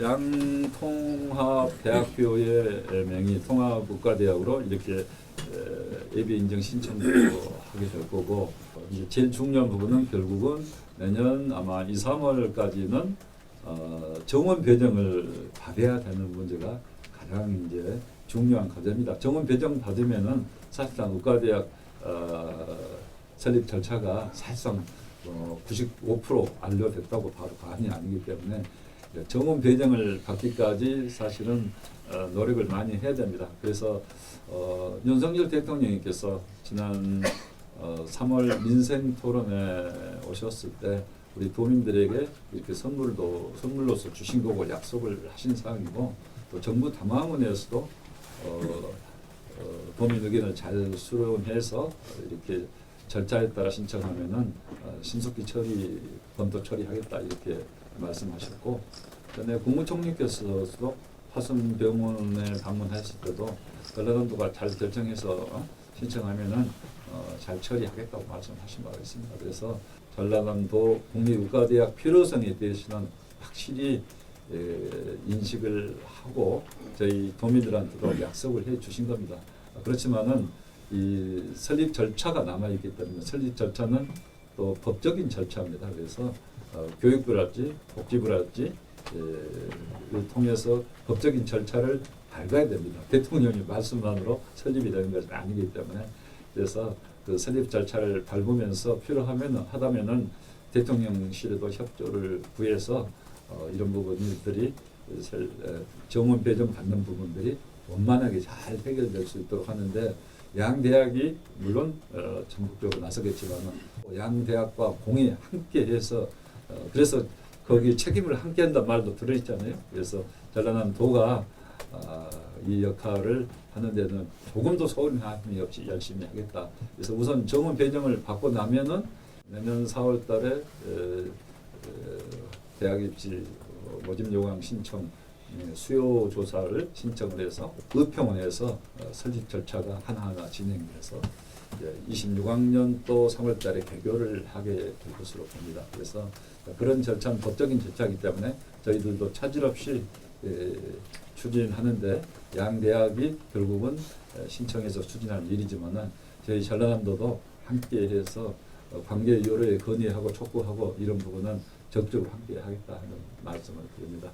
양통합대학교의 명의 통합국가대학으로 이렇게 에, 예비 인정 신청도 하게 될 거고 이제 제일 중요한 부분은 결국은 내년 아마 2, 3월까지는 어, 정원 배정을 받아야 되는 문제가 가장 이제 중요한 과제입니다. 정원 배정 받으면은 사실상 국가대학 어, 설립 절차가 사실상 어, 95% 완료됐다고 봐도 과언이 아니기 때문에 정원 배정을 받기까지 사실은 어, 노력을 많이 해야 됩니다. 그래서 어, 윤석열 대통령님께서 지난 어, 3월 민생 토론에 오셨을 때 우리 도민들에게 이렇게 선물도 선물로서 주신 거고 약속을 하신 사항이고 또 정부 담화문에서도 어, 어, 도민 의견을 잘 수렴해서 이렇게 절차에 따라 신청하면은 어, 신속히 처리 검토 처리하겠다 이렇게 말씀하셨고 전에 국무총리께서도 화성병원에 방문하실 때도 전라남도가 잘 결정해서 어, 신청하면은 어, 잘 처리하겠다고 말씀하신 바가 있습니다. 그래서 전라남도 국립의과대학 필요성에 대해서는 확실히 에, 인식을 하고 저희 도민들한테도 약속을 해 주신 겁니다. 그렇지만은 이 설립 절차가 남아 있기 때문에 설립 절차는 또 법적인 절차입니다. 그래서 어, 교육부랄지 복지부랄지 에, 를 통해서 법적인 절차를 밟아야 됩니다. 대통령이 말씀만으로 설립이 되는 것은 아니기 때문에 그래서 그 설립 절차를 밟으면서 필요하면 하다면은 대통령실에도 협조를 구해서 어, 이런 부분들이 정원 배정 받는 부분들이 원만하게 잘 해결될 수 있도록 하는데 양 대학이 물론 어, 전국적으로 나서겠지만 양 대학과 공이 함께해서 어, 그래서 거기 책임을 함께한단 말도 들어있잖아요. 그래서 전라남도가 아, 이 역할을 하는 데는 조금도 소홀함이 없이 열심히 하겠다. 그래서 우선 정원 배정을 받고 나면은 내년 4월 달에 대학 입시 어, 모집 요강 신청 예, 수요 조사를 신청을 해서 의평원에서 어, 설립 절차가 하나하나 진행돼서 26학년 또 3월 달에 개교를 하게 될 것으로 봅니다. 그래서 그런 절차는 법적인 절차이기 때문에 저희들도 차질 없이 예, 추진하는데 양 대학이 결국은 에, 신청해서 추진할 일이지만은 저희 전라남도도 함께해서 어, 관계 요로에 건의하고 촉구하고 이런 부분은 적극적으로 함께 하겠다 하는 말씀을 드립니다.